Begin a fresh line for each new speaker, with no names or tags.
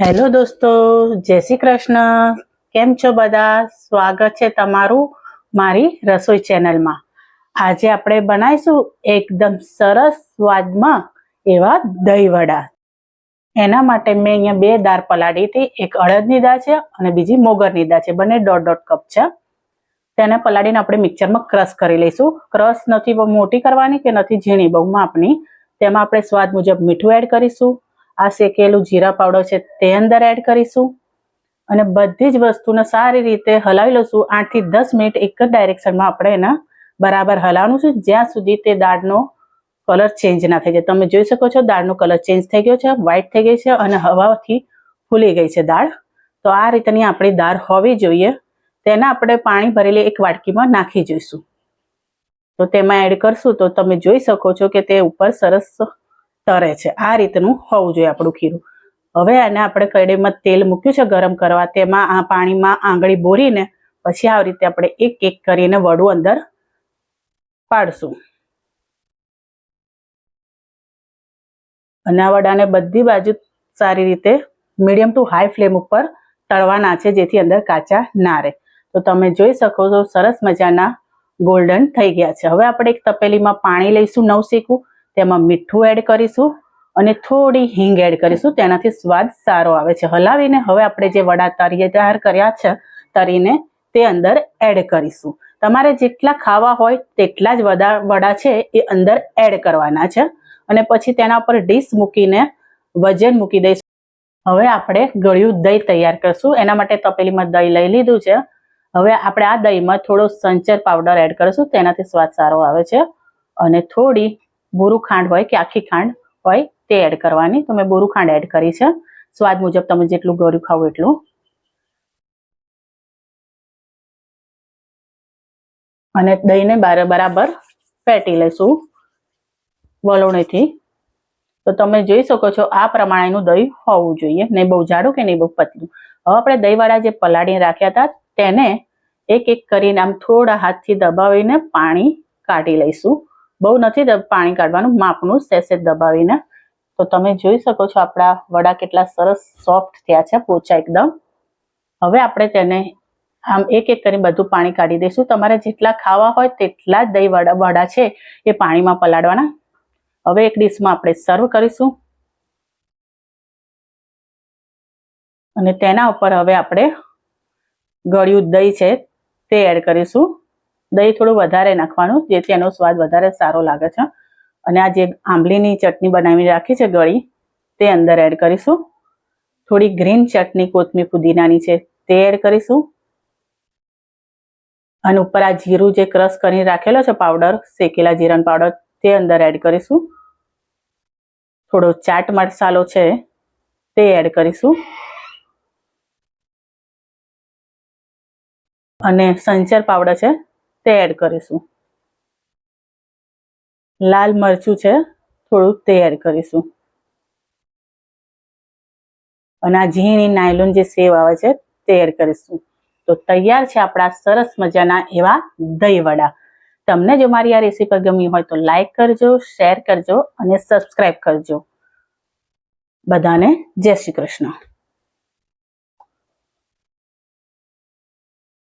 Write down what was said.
Hello દોસ્તો, જય શ્રી કૃષ્ણ. કેમ છો બધા? સ્વાગત છે તમારું મારી રસોઈ ચેનલમાં. આજે આપણે બનાવીશું એકદમ સરસ સ્વાદમાં એવા દહીં વડા. એના માટે મેં અહીંયા બે દાળ પલાળી હતી. એક અડદની દાળ છે અને બીજી મોગરની દાળ છે. બંને દોઢ દોઢ કપ છે. તેને પલાળીને આપણે મિક્સરમાં ક્રશ કરી લઈશું. ક્રશ નથી બહુ મોટી કરવાની કે નથી ઝીણી, બહુ માપની. તેમાં આપણે સ્વાદ મુજબ મીઠું એડ કરીશું. આ શેકેલું જીરા પાવડર છે તે અંદર એડ કરીશું. અને બધી જ વસ્તુને સારી રીતે હલાવી લઈશું. આઠથી દસ મિનિટ એક જ ડાયરેક્શનમાં આપણે એને બરાબર હલાવવાનું છે. જ્યાં સુધી તે દાળનો કલર ચેન્જ ના થઈ જાય. તમે જોઈ શકો છો દાળનો કલર ચેન્જ થઈ ગયો છે વ્હાઈટ થઈ ગઈ છે અને હવાથી ફૂલી ગઈ છે દાળ. તો આ રીતની આપણી દાળ હોવી જોઈએ. તેને આપણે પાણી ભરેલી એક વાટકીમાં નાખી જોઈશું. તો તેમાં એડ કરશું. તો તમે જોઈ શકો છો કે તે ઉપર સરસ તરે છે. આ રીતનું હોવું જોઈએ આપણું ખીરું. હવે આને આપણે કડીમાં તેલ મૂક્યું છે ગરમ કરવા. તેમાં આ પાણીમાં આંગળી બોરીને પછી આવી રીતે આપણે એક એક કરીને વડું અંદર પાડશું. અને આ વડાને બધી બાજુ સારી રીતે મીડિયમ ટુ હાઈ ફ્લેમ ઉપર તળવાના છે, જેથી અંદર કાચા ના રહે. તો તમે જોઈ શકો છો, સરસ મજાના ગોલ્ડન થઈ ગયા છે. હવે આપણે એક તપેલીમાં પાણી લઈશું, નવ શેકું. તેમાં મીઠું એડ કરીશું અને થોડી હિંગ એડ કરીશું. તેનાથી સ્વાદ સારો આવે છે. હલાવીને હવે આપણે જે વડા તરીએ તૈયાર કર્યા છે, તરીને તે અંદર એડ કરીશું. તમારે જેટલા ખાવા હોય તેટલા જ વડા વડા છે એ અંદર એડ કરવાના છે. અને પછી તેના પર ડીશ મૂકીને વજન મૂકી દઈશું. હવે આપણે ગળ્યું દહીં તૈયાર કરશું. એના માટે તપેલીમાં દહીં લઈ લીધું છે. હવે આપણે આ દહીંમાં થોડો સંચર પાવડર એડ કરીશું. તેનાથી સ્વાદ સારો આવે છે. અને થોડી બોરું ખાંડ હોય કે આખી ખાંડ હોય તે એડ કરવાની. તો મેં બોરું ખાંડ એડ કરી છે. સ્વાદ મુજબ તમે જેટલું ગળ્યું ખાવું એટલું. અને દહીંને બરાબર ફેટી લઈશું વલોણીથી. તો તમે જોઈ શકો છો આ પ્રમાણેનું દહીં હોવું જોઈએ. નહીં બહુ જાડું કે નહીં બહુ પતલું. હવે આપણે દહીંવાળા જે પલાળીને રાખ્યા હતા તેને એક એક કરીને આમ થોડા હાથથી દબાવીને પાણી કાઢી લઈશું. બહુ નથી પાણી કાઢવાનું, માપનું સેસે દબાવીને. તો તમે જોઈ શકો છો આપણા વડા કેટલા સરસ સોફ્ટ થયા છે, પોચા એકદમ. હવે આપણે તેને આમ એક એક કરી બધું પાણી કાઢી દઈશું. તમારે જેટલા ખાવા હોય તેટલા જ દહીં વડા વડા છે એ પાણીમાં પલાળવાના. હવે એક ડીશમાં આપણે સર્વ કરીશું. અને તેના ઉપર હવે આપણે ગળ્યું દહીં છે તે એડ કરીશું. દહીં થોડું વધારે નાખવાનું, જેથી એનો સ્વાદ વધારે સારો લાગે છે. અને આ જે આંબલીની ચટણી બનાવી રાખી છે ગળી, તે અંદર એડ કરીશું. થોડી ગ્રીન ચટણી કોથમીર પુદીનાની છે, તે એડ કરીશું. અને ઉપર આ જીરું જે ક્રશ કરીને રાખેલો છે પાવડર, શેકેલા જીરણ પાવડર, તે અંદર એડ કરીશું. થોડો ચાટ મસાલો છે, તે એડ કરીશું. અને સંચર પાવડર છે તે એડ કરીશું. લાલ મરચું છે, થોડું તે એડ કરીશું. અને આ ઝીણી નાયલોન જે સેવ આવે છે, તે એડ કરીશું. તો તૈયાર છે આપણા સરસ મજાના એવા દહીં વડા. તમને જો મારી આ રેસીપી ગમી હોય તો લાઈક કરજો શેર કરજો અને સબસ્ક્રાઈબ કરજો. બધાને જય શ્રી કૃષ્ણ.